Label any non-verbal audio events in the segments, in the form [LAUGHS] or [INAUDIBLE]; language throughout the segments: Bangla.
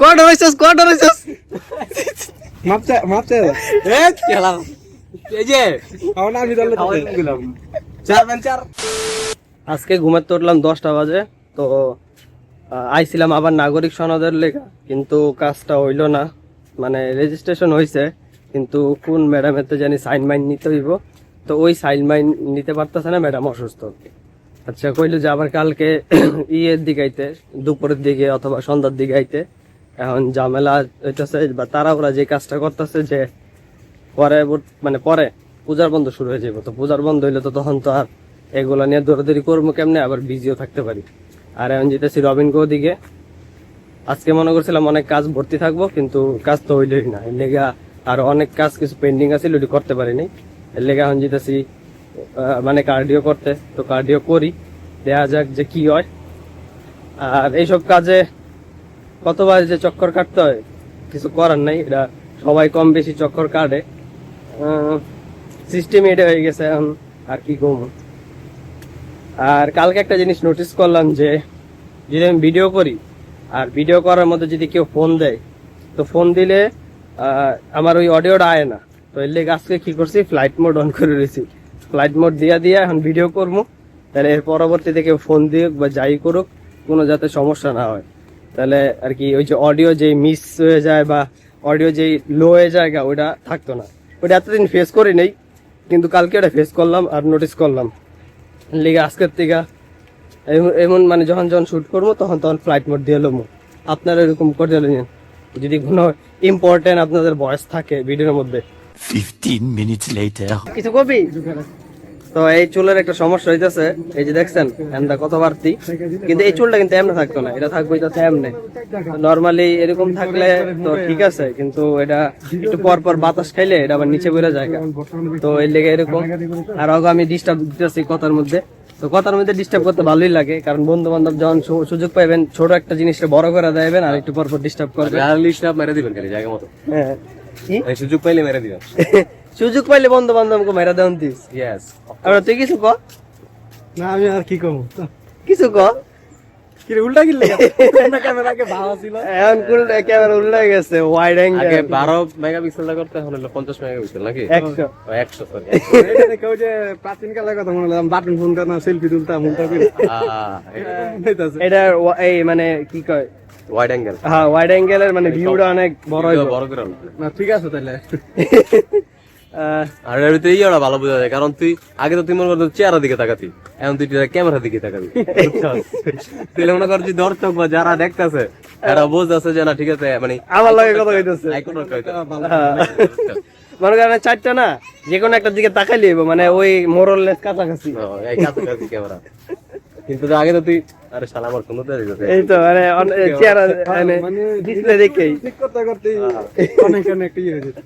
কটা হইছস কটা হইছস মাপতে মাপতে এ খেলা? এই যে আমার নাম বিদল চার ম্যান চার আজকে ঘুমাতে উঠলাম দশটা বাজে তো আইছিলাম আবার নাগরিক সনদের লেখা কিন্তু কাজটা হইল না। মানে রেজিস্ট্রেশন হয়েছে কিন্তু কোন ম্যাডামের তো জানি সাইন মাইন নিতে হইব। তো ওই সাইন মাইন নিতে পারতেছে না ম্যাডাম অসুস্থ। আচ্ছা কইলো যে আবার কালকে [CLEARS THROAT] ইয়ের দিকে আইতে দুপুরের দিকে অথবা সন্ধ্যার দিকে আইতে। এখন ঝামেলা হইতেছে, বা তারা ওরা যে কাজটা করতেছে যে পরে মানে পরে পূজার বন্ধ শুরু হয়ে যাবে তো পূজার বন্ধ হইলে তো তখন তো আর এগুলা নিয়ে দৌড়াদৌড়ি করব কেমনে? আবার বিজিও থাকতে পারি। আর এখন যেতেছি রবিন গো দিকে আজকে মনে করছিলাম অনেক কাজ ভর্তি থাকব, কিন্তু কাজ তো হইলই না। লেগা আর অনেক কাজ কিছু পেন্ডিং আছে ওটি করতে পারিনি। এর লেগা এখন যেতেছি মানে কার্ডিও করতে। তো কার্ডিও করি দেখা যাক যে কি হয়। আর এইসব কাজে কতবার যে চক্কর কাটতে হয়, কিছু করার নাই, এটা সবাই কম বেশি চক্কর কাটে। সিস্টেম এটা হয়ে গেছে এখন, আর কি কম আর কালকে একটা জিনিস নোটিস করলাম যে, যদি আমি ভিডিও করি, আর ভিডিও করার মধ্যে যদি কেউ ফোন দেয়, তো ফোন দিলে আমার ওই অডিওটা আয় না। তো এর লেগে আজকে কি করছি ফ্লাইট মোড অন করে রয়েছি। ফ্লাইট মোড দিয়া দিয়া এখন ভিডিও করব, তাহলে এর পরবর্তীতে কেউ ফোন দিক বা যাই করুক, কোনো যাতে সমস্যা না হয়। তাহলে আর কি ওই যে অডিও যেই মিস হয়ে যায় বা অডিও যেই লো হয়ে যায় গা, ওইটা থাকতো না। ওইটা এতদিন ফেস করি নেই কিন্তু কালকে ওটা ফেস করলাম আর নোটিস করলাম। লিগে আজকের থেকে এমন- মানে যখন যখন শুট করব তখন তখন ফ্লাইট মোড দিয়ে লমো। আপনারা এরকম করে নিন যদি কোনো ইম্পর্টেন্ট আপনাদের ভয়েস থাকে ভিডিওর মধ্যে। 15 minutes later. কিছু কবি? তো এই চুলের একটা সমস্যা হইতেছে। এই যে দেখছেন এমটা কত বাড়তি। কিন্তু এই চুলটা কিন্তু এমনি থাকতো না এটা থাকবে এটা এমনি। নর্মালি এরকম থাকলে তো ঠিক আছে কিন্তু এটা একটু পর পর বাতাস খাইলে এটা আবার নিচে বেরো যায় তো এর লেগে এরকম। আর আগে আমি ডিস্টার্ব দিতেছি কথার মধ্যে। তো কথার মধ্যে ডিস্টার্ব করতে ভালোই লাগে কারণ বন্ধু বান্ধব যখন সুযোগ পাইবেন ছোট একটা জিনিসটা বড় করে দেবেন আর একটু পর পর ডিস্টার্ব করবেন। লিস্ট মেরে দিবেন খালি জায়গা মতো। হ্যাঁ। এই সুযোগ পাইলে মেরে দিবেন। [LAUGHS] সুযোগ পাইলে বন্ধু বান্ধবকে মেরা দেন দিস ইয়েস আর তুই কিছু ক? না আমি আর কি করব? কিছু ক? কি উল্টা কিনলে ক্যামেরাকে ভালো ছিল? এখন কুল ক্যামেরা উল্লে গেছে ওয়াইড আগে অ্যাঙ্গেল বারো মেগাপিক্সেলটা করতে এখন হলো পঞ্চাশ মেগাপিক্সেল নাকি? একশো। ও, একশো সরি এটা দেখে যে প্রাচীন কালের কথা মনে হলাম বাটন ফোন করতাম সেলফি তুলতাম উল্টা করে। এটা এই মানে কি কয়? ওয়াইড অ্যাঙ্গেল হ্যাঁ ওয়াইড অ্যাঙ্গেলের মানে ভিউটা অনেক বড় বড় করে না ঠিক আছে তাহলে। [LAUGHS] ভিতরে ইয়েটা ভালো বোঝা যায় কারণ তুই আগে তো তুই মনে করতো চেহারা দিকে তাকাতি এখন তুই ক্যামেরার দিকে তাকাবি। [LAUGHS] তাহলে মনে কর যে দর্শক বা যারা দেখতেছে এরা বুঝতেছে যে না ঠিক আছে মানে আমার লাগে কথা কইতেছে। মনে করেন চারটা না যে কোনো একটা দিকে তাকাইলে মানে ওই মোরলেস কাছাকাছি। কাছাকাছি ক্যামেরা। কিন্তু তো আগে তো তুই আরে শালা আমার সুন্দর এই তো মানে চেহারা মানে ডিসপ্লে দেখেই। ঠিক করতে করতে অনেক অনেক ইয়ে হয়ে যেত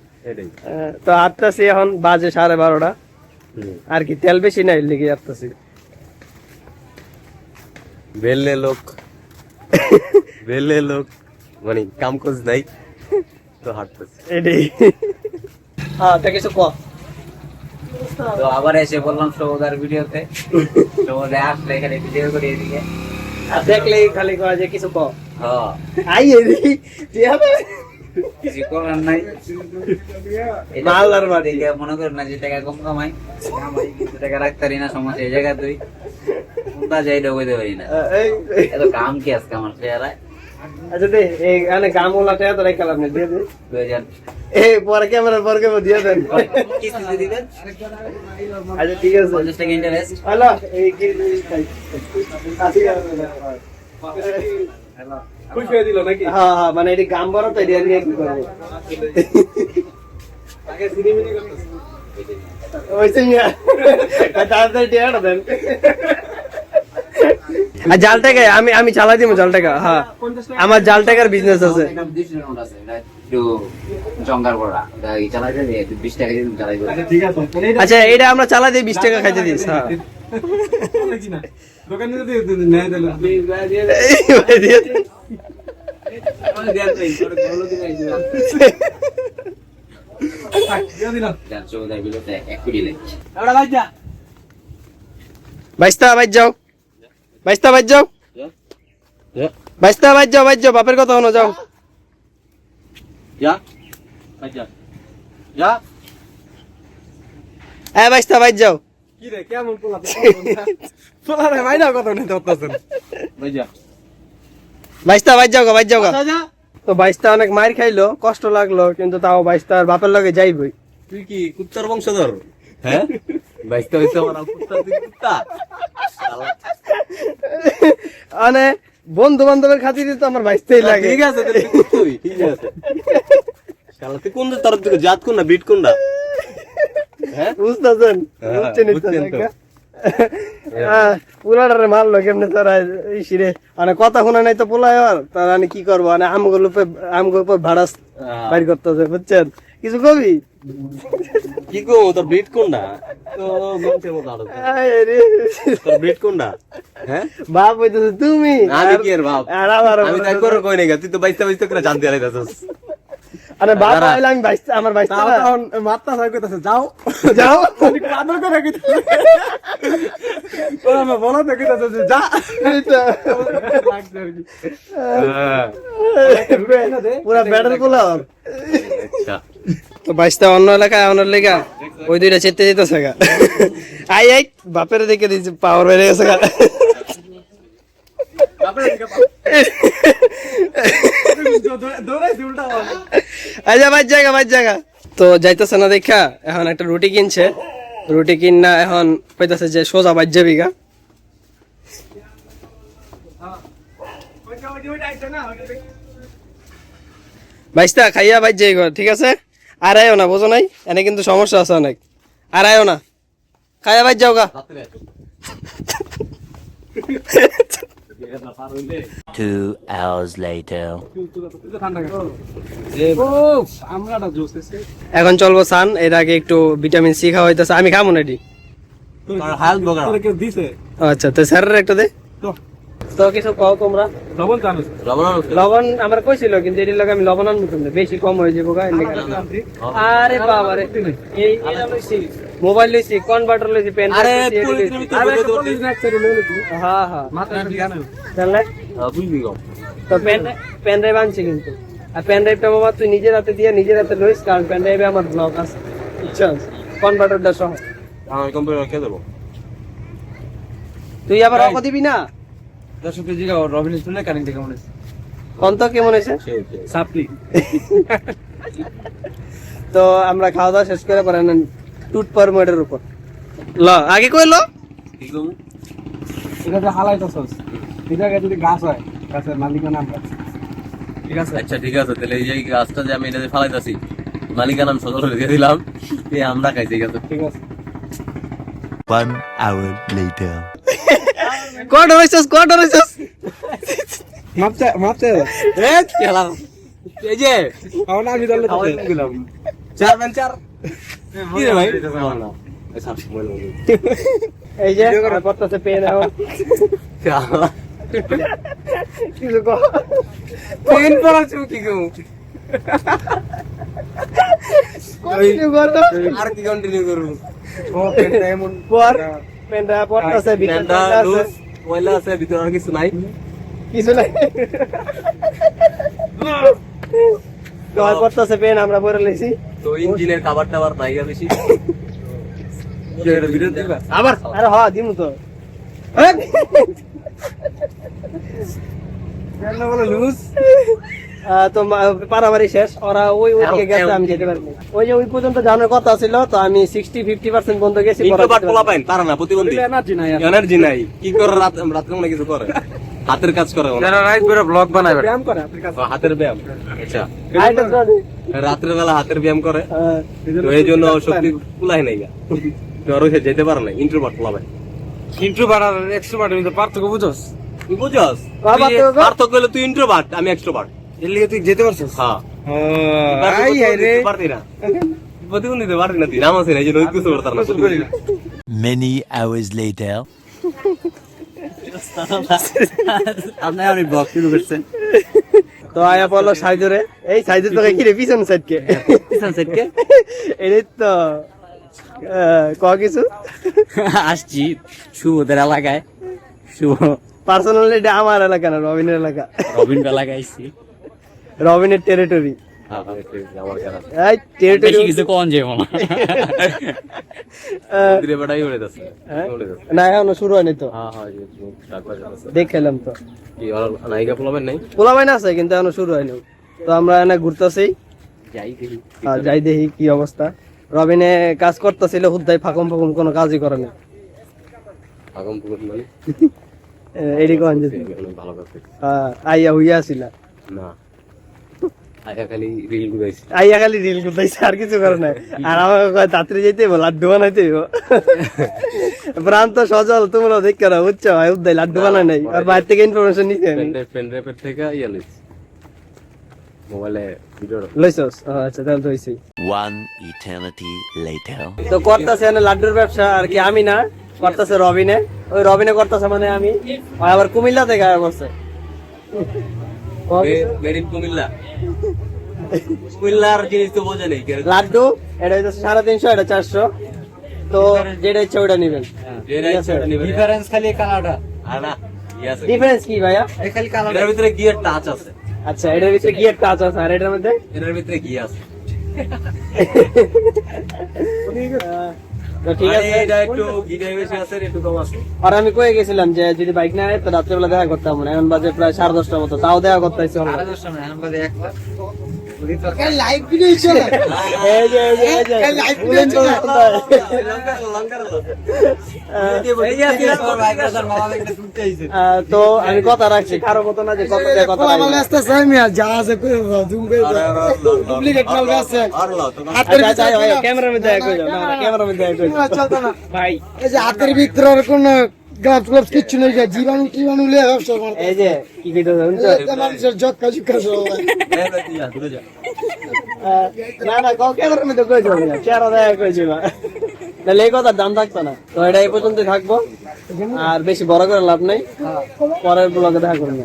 তো আটটাছি এখন বাজে সাড়ে বারোটা। আর কি তেল বেশি নাই লিগে আটটাছি বেললে লোক। বেললে লোক। মানে কাম কোজ নাই তো হাঁটতেছে। এটাই হ্যাঁ তা কিছু ক। তো আবার এসে বললাম সৌদার ভিডিওতে। সৌদা আসলে এখানে ভিডিও করে এদিকে। আর দেখলেই খালি কয় যে কিছু ক। হ্যাঁ। আই এদি কি হবে কিছু করার নাই মালদার বাড়ি। মনে করেন না যে টাকা কম কামাই কামাই কিন্তু টাকা রাখতে পারি না সমস্যা এই জায়গা তুই কোনটা যাই ঢোকাইতে পারি না এত কাম কি আজকে আমার চেহারায় আচ্ছা দে এই গানে গাম ওলাতে এত রেখে লাভ নেই দিয়ে দে দুই হাজার এই পরে ক্যামেরার পর কেমন দিয়ে দেন কিস্তি দিবেন আচ্ছা ঠিক আছে পঞ্চাশ টাকা ইন্টারেস্ট হ্যালো এই কি খুশি হয়ে দিল নাকি? হ্যাঁ হ্যাঁ মানে এটি গাম বড় তো এটি দিয়ে কি করব। আগে সিনেমিনি করতেছে ওইসে মিয়া তাড়াতাড়ি টিয়াটা দেন। আর জাল আমি আমি চালাই দিব জাল টাকা হ্যাঁ। আমার জাল টাকার বিজনেস আছে। চালাই আচ্ছা এটা আমরা চালাই দিই বিশ টাকা খাইতে দিস হ্যাঁ। দোকানে যদি নেয় তাহলে দিয়ে দে। দিয়ে দিলাম চৌদার বিলোতে এক কোটি লেগেছে বাইস্তা বাইর যাও। বাইস্তা বাইর যাও। বাইস্তা বাইর যাও বাইর যাও বাপের কথা হনো যাও। বাইস্তা বাইর যাও। কি রে কেমন পোলা পোলা ভাই [LAUGHS] না কথা নিতে পারতেছেন ভাই যা। বাইস্তা বাইর যাও গা বাইর যাও গা। তো বাইস্তা অনেক মার খাইলো কষ্ট লাগল কিন্তু তাও বাইস্তার বাপের লগে যাইবই। তুই কি কুত্তার বংশধর? হ্যাঁ? বাইশটা হইতে আমার কুত্তা [LAUGHS] তুই কুত্তা? মানে বন্ধু বান্ধবের খাতিরে তো আমার বাইস্তাই লাগে। ঠিক আছে তুই ঠিক আছে। শালা তুই কোন তোর দিকে জাত কোন না বিট কোন না? হ্যাঁ? বুঝতেছেন? হ্যাঁ, বুঝছেন তো। পুলাটারে মারলো কেমনে তারা এই সিরে মানে কথা শোনা নাই তো আর। তারা কি করব? মানে উপর ভাড়া বাইর করতেছে বুঝছেন? কিছু কবি? কি গো তোর বিট কোন না তো বংশের মতো আরও আয় রে। তোর বিট কোন না হ্যাঁ? বাপ হইতেছে তুমি। আমি কি এর বাপ? আর আমি তাই করে কই নাই তুই তো বাইশটা বাইশটা করে জানতে আলাইতাছস। আরে বাপ দাঁড়া। হইলে আমার বাইস্তা তাও তখন মাত্রা সাই কইতাছে যাও। যাও। আদর করে কইতাছে। ওরা আমার বলা যে যা। হ্যাঁ পুরা ব্যাটারগুলো আচ্ছা। তো বাইশটা অন্য এলাকায় আমার লেগা ওই দুইটা চেতে যেতেছে গা। আই আই বাপের দেখে দিয়েছে পাওয়ার বেড়ে গেছে গা। [LAUGHS] দৌড়াইছি উল্টা আওয়াজ। আচ্ছা বাইর জায়গা বাইর জায়গা। তো যাইতেছে না দেখা এখন একটা রুটি কিনছে। রুটি কিন না এখন পাইতেছে যে সোজা বাইর যাবি গা। বাইশটা খাইয়া বাইর যাই ঠিক আছে? আর আয়ও না বোঝো নাই? এনে কিন্তু সমস্যা আছে অনেক। আর আয়ও না। খাইয়া বাইর যাও গা। [LAUGHS] Two hours later. এখন চলবো সান এর আগে একটু ভিটামিন সি খাওয়া হইতেছে আমি খাব না এটি। তোর হাল বগা। তোরে কেউ দিছে? আচ্ছা তো স্যারের একটা দে। তো, তো কিছু কও তোমরা? লবণ জানোস? লবণ লবণ আমার কইছিল কিন্তু এটির লগে আমি লবণ আনব না বেশি কম হয়ে যাব গা আরে বাবা রে এই মোবাইল লইছি কনভার্টার লইছি পেন আরে। হ্যাঁ হ্যাঁ। তাহলে? বুঝবি গো। তো পেন পেন ড্রাইভ আনছি কিন্তু। আর পেন ড্রাইভটা বাবা তুই নিজের হাতে দিয়ে নিজের হাতে লইস কারণ পেন ড্রাইভে আমার ব্লগ আছে। বুঝছস? কনভার্টারটা সহ। আমি কম্পিউটার কে দেবো। তুই আবার অক দিবি না? দর্শক কেজি গাও, রবিন স্টুডিও কানেক্ট থেকে মনে হচ্ছে। কোন তো কেমন হয়েছে? সাপলি। [LAUGHS] তো আমরা খাওয়া দাওয়া শেষ করে পরে নেন টুট পার মোডের উপর। ল আগে কই ল? এটা যে হালাইতাছস। এই জায়গায় যদি গাছ হয়, গাছের মালিকের নাম ঠিক আছে? আচ্ছা ঠিক আছে তাহলে এই যে গাছটা যে আমি এটা ফালাইতাছি মালিকার নাম সদর দিয়ে দিলাম এই আমরা খাইছি ঠিক আছে? ঠিক আছে। One hour later. কত হইছস কত হইছস? মাপতে মাপতে এই যে আমার নাম দিলে দিলাম। চার মান চার। কি রে ভাই? এই যে করতেছে পেন এখন কিছু পেন পড়াচ্ছ কি তো আর কি কন্টিনিউ করব? পর পেনটা পড়তেছে পেনটা আছে, লুজ পয়লা আছে ভিতরে আর কিছু নাই। কিছু নাই। কয় পড়তেছে পেন আমরা পরে লইছি। তো ইঞ্জিনের খাবার টাবার বেশি। আবার? আরে হ দিমু তো। কেন বলে লুজ? আহ, তো পারাবারি শেষ। ওরা ওই ওইদিকে গেছে আমি যেতে পারিনি ওই যে ওই পর্যন্ত জানার কথা ছিল তো আমি সিক্সটি ফিফটি পার্সেন্ট বন্ধ গেছি এনার্জি নাই এনার্জি নাই। কি করে রাত রাত্রে মনে কিছু করে হাতের কাজ করে। রাইট করে ব্লগ বানাবে ব্যায়াম করে হাতের ব্যায়াম। আচ্ছা। রাত্রে বেলা হাতের ব্যায়াম করে। আহ, তো এই জন্য শক্তি কুলাই নাই তো যেতে পারে না ইন্ট্রোভার্ট পাইন ইন্ট্রোভার্ট আর এক্সট্রোভার্ট মধ্যে পার্থক্য তো গো। পার্থক্য? হলো তুই ইন্ট্রোভার্ট আমি এক্সট্রোভার্ট এর লিগে তুই যেতে পারছস? হ্যাঁ। আই হাই রে। পারতি না। প্রতিবন্ধী তো পারতি না তুই। নাম আছে না এই জন্য কিছু করতাম না. আপনি আমি ব্লগ শুরু করছেন। তো আয়া পড়ল সাইজরে। এই সাইজের তো কি রে পিছন সাইডকে? পিছন সাইডকে? এই তো ক কিছু? আসছি শুভদের এলাকায়। শুভ পার্সোনালি এটা আমার এলাকা না রবিনের এলাকা। রবিন বেলা গাইছি রবিনের টেরিটরি তো হ্যাঁ, হ্যাঁ। দেখলাম আছে কিন্তু এখনও শুরু হয়নি আমরা এনে ঘুরতেছি যাই দেখি। যাই দেখি কি অবস্থা রবিনে কাজ করতেছিল হুদ্দাই ফাঁকম ফাঁকম কোনো কাজই করে না মানে? এডি কন ভালো। আহ, আইয়া হইয়া আসিলা না খালি রিল ঘুরাইছি। আইয়া খালি রিল করতেছে আর কিছু করে নাই। আর আমাকে কয় তাড়াতাড়ি যেতে হইব লাড্ডু বানাইতে হইব। ভ্রান্ত সজল তোমরা দেখতে না বুঝছ? ভাই উদ্দাই লাড্ডু বানাই নাই। আর বাইরে থেকে ইনফরমেশন নিতে আমি পেন ড্রাইভের থেকে ইয়ে লইছি। মোবাইলে ভিডিও লইছস? আচ্ছা তাহলে তো One eternity later. তো করতেছে এনে লাড্ডুর ব্যবসা আর কি আমি না করতেছে রবিনে। ওই রবিনে করতেছে মানে আমি। আবার কুমিল্লা থেকে আয়া করছে কুমিল্লার জিনিস তো বোঝে নেই লাড্ডু এটা হইতেছে সাড়ে তিনশো এটা চারশো। তো যেটা ইচ্ছা ওইটা নিবেন। ডিফারেন্স খালি কালারটা। ডিফারেন্স কি ভাইয়া? খালি কালার ভিতরে গিয়ার টাচ আছে। আচ্ছা এটার ভিতরে গিয়ার টাচ আছে। আর এটার মধ্যে? এটার ভিতরে গিয়ার আছে। [LAUGHS] আর আমি কয়ে গেছিলাম যে যদি বাইক না তো রাত্রেবেলা দেখা করতাম না। এখন বাজে প্রায় সাড়ে দশটার মতো তাও দেখা করতে এই যে এই যে তো আমি কথা রাখছি কারও মতো না যে কথা রাখব। আচ্ছা, আচ্ছা, ভাই, ক্যামেরার মধ্যে ক্যামেরার। ভাই। এই যে হাতের ভিতরে আর কোন গ্লাভস গ্লাভস কিচ্ছু নেই যে জীবাণু টিবাণু ব্যবসা এই যে কি কইতে মানুষের না না কাউ ক্যামেরার মধ্যে কই যাবে না? চেহারা দেখা কই যাবে তাহলে এই কথার দাম থাকতো না। তো এটা এই পর্যন্ত থাকব। আর বেশি বড় করে লাভ নাই। পরের ব্লগে দেখা করব।